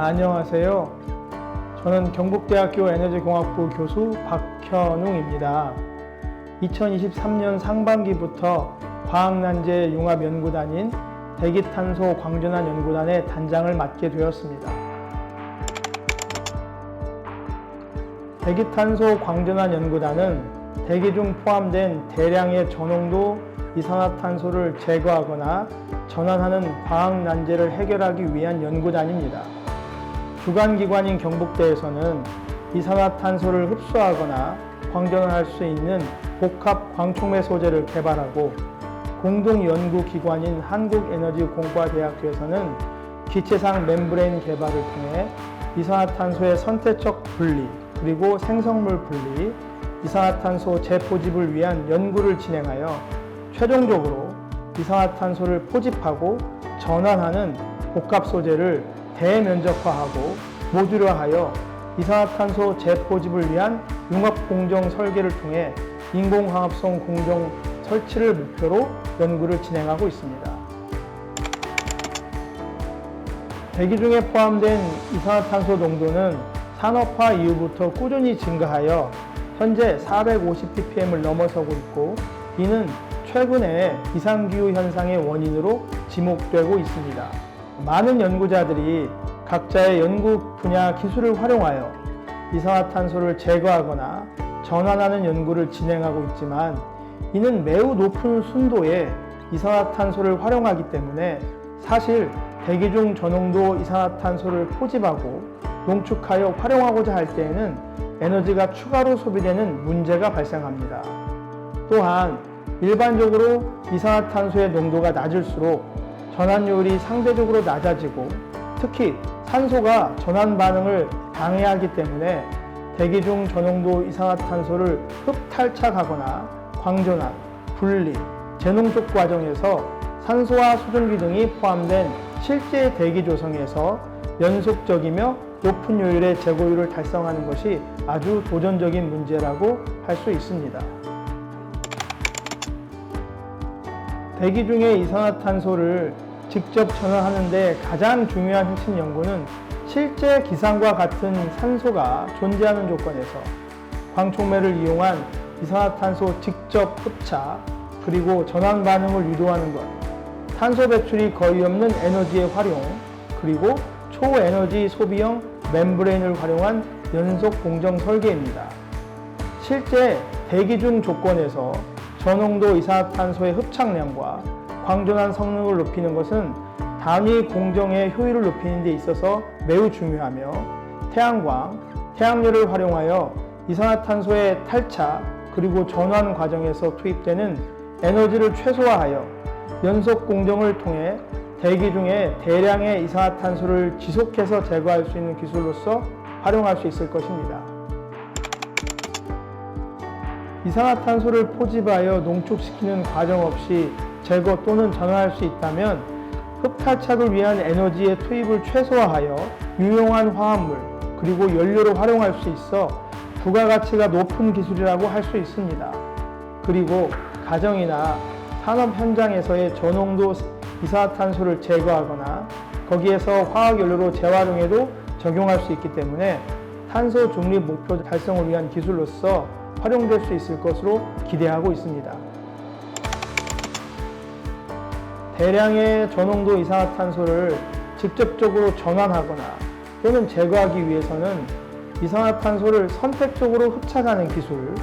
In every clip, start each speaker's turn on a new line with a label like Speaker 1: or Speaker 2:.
Speaker 1: 안녕하세요. 저는 경북대학교 에너지공학부 교수 박현웅입니다. 2023년 상반기부터 과학난제 융합연구단인 대기탄소 광전환 연구단의 단장을 맡게 되었습니다. 대기탄소 광전환 연구단은 대기 중 포함된 대량의 저농도 이산화탄소를 제거하거나 전환하는 과학 난제를 해결하기 위한 연구단입니다. 주관기관인 경북대에서는 이산화탄소를 흡수하거나 광전할 수 있는 복합 광촉매 소재를 개발하고 공동연구기관인 한국에너지공과대학교에서는 기체상 멤브레인 개발을 통해 이산화탄소의 선택적 분리 그리고 생성물 분리, 이산화탄소 재포집을 위한 연구를 진행하여 최종적으로 이산화탄소를 포집하고 전환하는 복합 소재를 대면적화하고 모듈화하여 이산화탄소 재포집을 위한 융합 공정 설계를 통해 인공화합성 공정 설치를 목표로 연구를 진행하고 있습니다. 대기 중에 포함된 이산화탄소 농도는 산업화 이후부터 꾸준히 증가하여 현재 450ppm을 넘어서고 있고 이는 최근에 이상기후 현상의 원인으로 지목되고 있습니다. 많은 연구자들이 각자의 연구 분야 기술을 활용하여 이산화탄소를 제거하거나 전환하는 연구를 진행하고 있지만 이는 매우 높은 순도의 이산화탄소를 활용하기 때문에 사실 대기 중 저농도 이산화탄소를 포집하고 농축하여 활용하고자 할 때에는 에너지가 추가로 소비되는 문제가 발생합니다. 또한 일반적으로 이산화탄소의 농도가 낮을수록 전환율이 상대적으로 낮아지고 특히 산소가 전환 반응을 방해하기 때문에 대기 중 저농도 이산화탄소를 흡탈착하거나 광전환, 분리, 재농축 과정에서 산소와 수증기 등이 포함된 실제 대기 조성에서 연속적이며 높은 요율의 재고율을 달성하는 것이 아주 도전적인 문제라고 할 수 있습니다. 대기 중의 이산화탄소를 직접 전환하는데 가장 중요한 핵심 연구는 실제 기상과 같은 산소가 존재하는 조건에서 광촉매를 이용한 이산화탄소 직접 흡착 그리고 전환 반응을 유도하는 것, 탄소 배출이 거의 없는 에너지의 활용, 그리고 초에너지 소비형 멤브레인을 활용한 연속 공정 설계입니다. 실제 대기 중 조건에서 저농도 이산화탄소의 흡착량과 광전환 성능을 높이는 것은 단위 공정의 효율을 높이는 데 있어서 매우 중요하며 태양광, 태양열을 활용하여 이산화탄소의 탈착 그리고 전환 과정에서 투입되는 에너지를 최소화하여 연속 공정을 통해 대기 중에 대량의 이산화탄소를 지속해서 제거할 수 있는 기술로서 활용할 수 있을 것입니다. 이산화탄소를 포집하여 농축시키는 과정 없이 제거 또는 전환할 수 있다면 흡탈착을 위한 에너지의 투입을 최소화하여 유용한 화합물 그리고 연료로 활용할 수 있어 부가가치가 높은 기술이라고 할 수 있습니다. 그리고 가정이나 산업 현장에서의 저농도 이산화탄소를 제거하거나 거기에서 화학연료로 재활용해도 적용할 수 있기 때문에 탄소 중립 목표 달성을 위한 기술로서 활용될 수 있을 것으로 기대하고 있습니다. 대량의 저농도 이산화탄소를 직접적으로 전환하거나 또는 제거하기 위해서는 이산화탄소를 선택적으로 흡착하는 기술,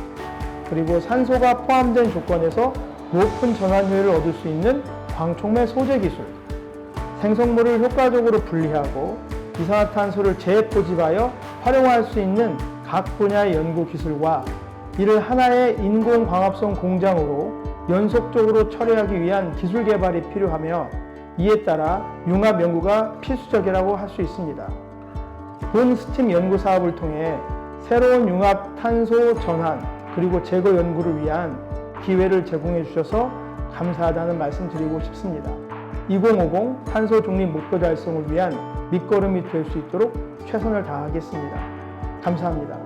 Speaker 1: 그리고 산소가 포함된 조건에서 높은 전환 효율을 얻을 수 있는 광촉매 소재 기술, 생성물을 효과적으로 분리하고 이산화탄소를 재포집하여 활용할 수 있는 각 분야의 연구 기술과 이를 하나의 인공광합성 공장으로 연속적으로 처리하기 위한 기술 개발이 필요하며 이에 따라 융합 연구가 필수적이라고 할 수 있습니다. 본 스팀 연구 사업을 통해 새로운 융합 탄소 전환 그리고 제거 연구를 위한 기회를 제공해 주셔서 감사하다는 말씀 드리고 싶습니다. 2050 탄소 중립 목표 달성을 위한 밑거름이 될 수 있도록 최선을 다하겠습니다. 감사합니다.